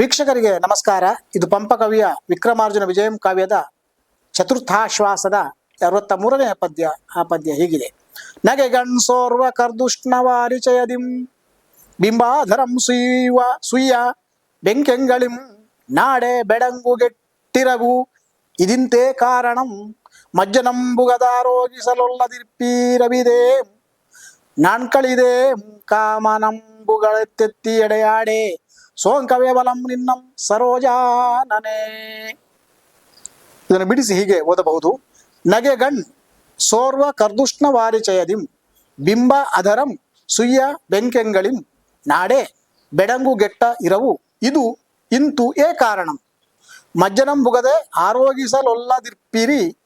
ವೀಕ್ಷಕರಿಗೆ ನಮಸ್ಕಾರ. ಇದು ಪಂಪ ಕವಿಯ ವಿಕ್ರಮಾರ್ಜುನ ವಿಜಯಂ ಕಾವ್ಯದ ಚತುರ್ಥಾಶ್ವಾಸದ ಅರವತ್ತ ಮೂರನೇ ಪದ್ಯ. ಆ ಪದ್ಯ ಹೀಗಿದೆ. ನಗೆ ಗಣ್ಸೋರ್ವ ಕರ್ದುಷ್ಣವಾರಿಚಯದಿಂ ಬಿಂಬಾಧರಂ ಸುಯ್ಯುವ ಸುಯ್ಯ, ಬೆಂಕೆಂಗಳಿಂ, ನಾಡೆ ಬೆಡಂಗುಗೆಟ್ಟಿರವು ಇದಿಂತೆ ಕಾರಣಂ ಮಜ್ಜನಂಬುಗದಾರೋಗಿಸಲೊಲ್ಲದಿರ್ಪೀರವಿದೆ ನಾಣ್ಕಳಿದೆ ಕಾಮನಂಬುಗಳೆತ್ತೆತ್ತಿ ಎಡೆಯಾಡೆ. ಸೋಂಕವೇ ಬಲಂ ನಿನ್ನಂ ಸರೋಜಾನನೆ. ಇದನ್ನು ಬಿಡಿಸಿ ಹೀಗೆ ಓದಬಹುದು. ನಗೆಗಣ್ ಸೋರ್ವ ಕರ್ದುಷ್ಣ ವಾರಿಚಯದಿಂ. ಬಿಂಬ ಅಧರಂ ಸುಯ್ಯ ಬೆಂಕೆಂಗಳಿಂ. ನಾಡೆ ಬೆಡಂಗು ಗೆಟ್ಟ ಇರವು. ಇದು, ಇಂತು ಏ ಕಾರಣಂ? ಮಜ್ಜನಂಬುಗದೆ ಆರೋಗಿಸಲೊಲ್ಲದಿರ್ಪಿರಿ.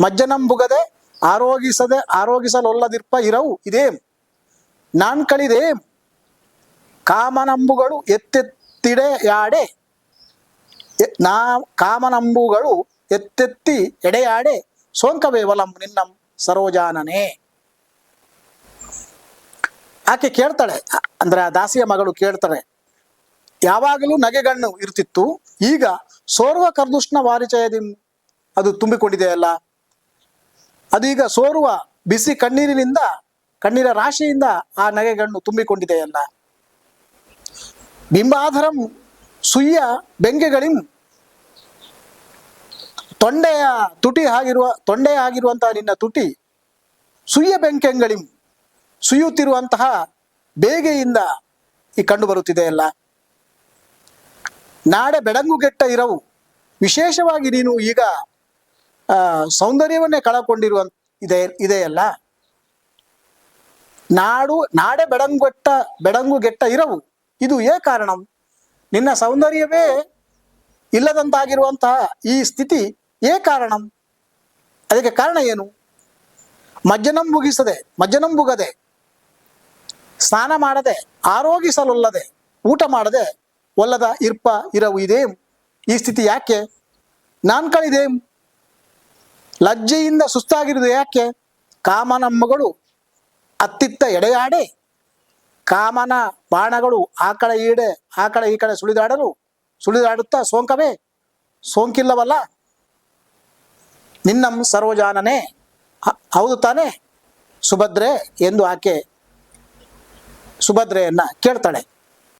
ಮಜ್ಜನಂಬುಗದೆ ಆರೋಗಿಸದೆ ಆರೋಗಿಸಲೊಲ್ಲದಿರ್ಪ ಇರವು, ಇದೇಂ. ನಾನ್ ಕಳಿದೇ. ಕಾಮನಂಬುಗಳು ಎತ್ತೆತ್ತಿಡೆ ಯಾಡೆ. ನಾ, ಕಾಮನಂಬುಗಳು ಎತ್ತೆತ್ತಿ ಎಡೆಯಾಡೆ ಸೋಂಕವೇ ವಲಂ ನಿನ್ನಂ ಸರೋಜಾನನೇ. ಆಕೆ ಕೇಳ್ತಾಳೆ, ಅಂದ್ರೆ ಆ ದಾಸಿಯ ಮಗಳು ಕೇಳ್ತಾಳೆ, ಯಾವಾಗಲೂ ನಗೆಗಣ್ಣು ಇರ್ತಿತ್ತು, ಈಗ ಸೋರ್ವ ಕರ್ದುಷ್ಣ ವಾರಿಚಯದಿ ಅದು ತುಂಬಿಕೊಂಡಿದೆಯಲ್ಲ? ಅದೀಗ ಸೋರುವ ಬಿಸಿ ಕಣ್ಣೀರಿನಿಂದ, ಕಣ್ಣೀರ ರಾಶಿಯಿಂದ ಆ ನಗೆಗಣ್ಣು ತುಂಬಿಕೊಂಡಿದೆಯಲ್ಲ ಬಿಂಬಾಧರಂ ಸುಯ್ಯ ಬೆಂಗೆಗಳಿಂ. ತೊಂಡೆಯ ತುಟಿ ಆಗಿರುವ, ತೊಂಡೆ ಆಗಿರುವಂತಹ ನಿನ್ನ ತುಟಿ ಸುಯ್ಯ ಬೆಂಕೆಂಗಳಿಂ. ಸುಯ್ಯುತ್ತಿರುವಂತಹ ಬೇಗೆಯಿಂದ ಈ ಕಂಡು ಬರುತ್ತಿದೆಯಲ್ಲ ನಾಡೆ ಬೆಡಂಗುಗೆಟ್ಟ ಇರವು. ವಿಶೇಷವಾಗಿ ನೀನು ಈಗ ಸೌಂದರ್ಯವನ್ನೇ ಕಳಕೊಂಡಿರುವ ಇದೆ, ಇದೆಯಲ್ಲ? ನಾಡು, ನಾಡೆ ಬೆಡಂಗುಗೆಟ್ಟ ಬೆಡಂಗುಗೆಟ್ಟ ಇರವು. ಇದು ಏ ಕಾರಣ? ನಿನ್ನ ಸೌಂದರ್ಯವೇ ಇಲ್ಲದಂತಾಗಿರುವಂತಹ ಈ ಸ್ಥಿತಿ ಏ ಕಾರಣ? ಅದಕ್ಕೆ ಕಾರಣ ಏನು? ಮಜ್ಜನಂ ಮುಗಿಸದೆ, ಮಜ್ಜನಂ ಬುಗದೆ ಸ್ನಾನ ಮಾಡದೆ, ಆರೋಗಿಸಲೊಲ್ಲದೆ, ಊಟ ಮಾಡದೆ, ಒಲ್ಲದ ಇರ್ಪ ಇರವು ಇದೇಂ? ಈ ಸ್ಥಿತಿ ಯಾಕೆ? ನಾನ್ ಕಳಿದೇಂ? ಲಜ್ಜೆಯಿಂದ ಸುಸ್ತಾಗಿರುವುದು ಯಾಕೆ? ಕಾಮನಮ್ಮಗಳು ಅತ್ತಿತ್ತ ಎಡೆಯಾಡೆ, ಕಾಮನ ಬಾಣಗಳು ಆ ಕಡೆ ಈಡೆ, ಆ ಕಡೆ ಈ ಕಡೆ ಸುಳಿದಾಡಲು, ಸುಳಿದಾಡುತ್ತಾ ಸೋಂಕವೇ? ಸೋಂಕಿಲ್ಲವಲ್ಲ? ನಿನ್ನಂ ಸರ್ವಜಾನನೇ. ಹೌದು ತಾನೆ? ಸುಭದ್ರೆ ಎಂದು ಆಕೆ, ಸುಭದ್ರೆಯನ್ನ ಕೇಳ್ತಾಳೆ.